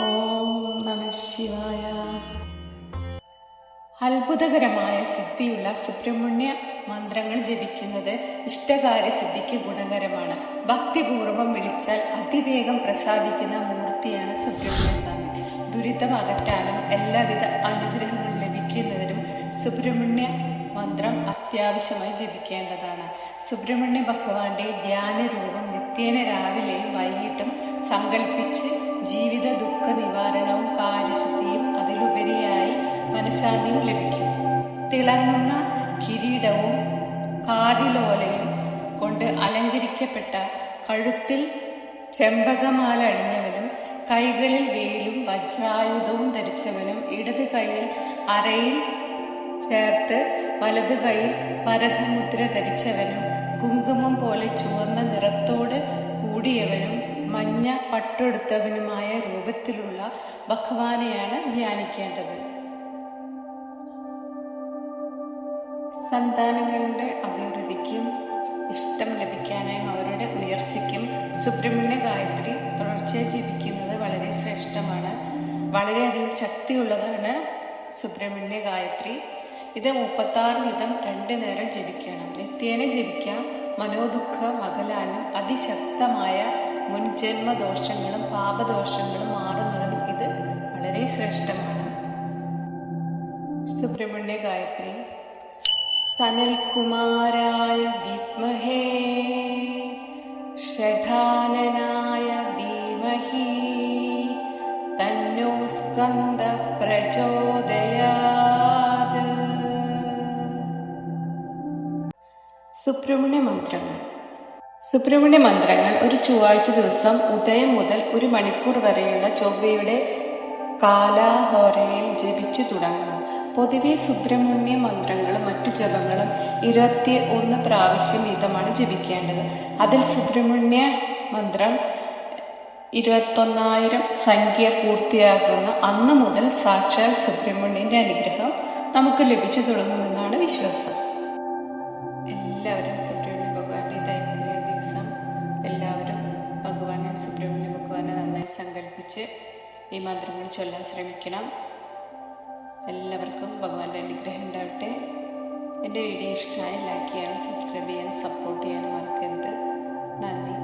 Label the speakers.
Speaker 1: ഓം അത്ഭുതകരമായ സിദ്ധിയുള്ള സുബ്രഹ്മണ്യ മന്ത്രങ്ങൾ ജപിക്കുന്നത് ഇഷ്ടകാര്യ സിദ്ധിക്ക് ഗുണകരമാണ്. ഭക്തിപൂർവം വിളിച്ചാൽ അതിവേഗം പ്രസാദിക്കുന്ന മൂർത്തിയാണ് സുബ്രഹ്മണ്യ സ്വാമി. ദുരിതം അകറ്റാനും എല്ലാവിധ അനുഗ്രഹങ്ങൾ ലഭിക്കുന്നതിനും സുബ്രഹ്മണ്യ മന്ത്രം അത്യാവശ്യമായി ജപിക്കേണ്ടതാണ്. സുബ്രഹ്മണ്യ ഭഗവാന്റെ ധ്യാന രൂപം നിത്യേന രാവിലെയും വൈകിട്ടും സങ്കല്പിച്ച് ജീവിത ദുഃഖ നിവാരണവും കാര്യസിദ്ധിയും അതിലുപരിയായി മനഃശാന്തിയും ലഭിക്കും. തിളങ്ങുന്ന കിരീടവും കാതിലോലയും കൊണ്ട് അലങ്കരിക്കപ്പെട്ട കഴുത്തിൽ ചെമ്പകമാല അണിഞ്ഞവനും കൈകളിൽ വേലും വജ്രായുധവും ധരിച്ചവനും ഇടത് കൈയിൽ അരയിൽ ചേർത്ത് വലത് കൈയിൽ പരതമുദ്ര ധരിച്ചവനും കുങ്കുമം പോലെ ചുവന്ന നിറത്തോട് കൂടിയവനും മഞ്ഞ പട്ടെടുത്തവനുമായ രൂപത്തിലുള്ള ഭഗവാനെയാണ് ധ്യാനിക്കേണ്ടത്. സന്താനങ്ങളുടെ അഭിവൃദ്ധിക്കും ഇഷ്ടം ലഭിക്കാനായും അവരുടെ ഉയർച്ചയ്ക്കും സുബ്രഹ്മണ്യ ഗായത്രി തുടർച്ചയായി ജീവിക്കുന്നത് വളരെ ശ്രേഷ്ഠമാണ്. വളരെയധികം ശക്തിയുള്ളതാണ് സുബ്രഹ്മണ്യ ഗായത്രി. ഇത് മുപ്പത്താറ് വീതം രണ്ട് നേരം ജപിക്കണം. നിത്യേന ജപിക്കാം. മനോദുഃഖ മകലാനും അതിശക്തമായ മുൻജന്മ ദോഷങ്ങളും പാപദോഷങ്ങളും മാറുന്നതിനും ഇത് വളരെ ശ്രേഷ്ഠമാണ്. സുബ്രഹ്മണ്യ ഗായത്രി സനൽകുമാരായ വിദ്മഹേ ഷഠാനനായ ധീമഹി തന്നോ സ്കന്ദ പ്രചോദയാത്. സുബ്രഹ്മണ്യ മന്ത്രങ്ങൾ സുബ്രഹ്മണ്യ മന്ത്രങ്ങൾ ഒരു ചൊവ്വാഴ്ച ദിവസം ഉദയം മുതൽ ഒരു മണിക്കൂർ വരെയുള്ള ചൊവ്വയുടെ കാലാഹോരയിൽ ജപിച്ചു തുടങ്ങുന്നു. പൊതുവെ സുബ്രഹ്മണ്യ മന്ത്രങ്ങളും മറ്റു ജപങ്ങളും ഇരുപത്തി ഒന്ന് പ്രാവശ്യം വീതമാണ് ജപിക്കേണ്ടത്. അതിൽ സുബ്രഹ്മണ്യ മന്ത്രം ഇരുപത്തൊന്നായിരം സംഖ്യ പൂർത്തിയാകുന്ന അന്ന് മുതൽ സാക്ഷാൽ സുബ്രഹ്മണ്യന്റെ അനുഗ്രഹം നമുക്ക് ലഭിച്ചു തുടങ്ങുമെന്നാണ് വിശ്വാസം. ഈ മന്ത്രങ്ങൾ ചൊല്ലാൻ ശ്രമിക്കണം. എല്ലാവർക്കും ഭഗവാന്റെ അനുഗ്രഹം ഉണ്ടാവട്ടെ. എന്റെ വീഡിയോ ഇഷ്ടമായി ലൈക്ക് ചെയ്യാനും സബ്സ്ക്രൈബ് ചെയ്യാനും സപ്പോർട്ട് ചെയ്യാനും മറക്കരുത്. നന്ദി.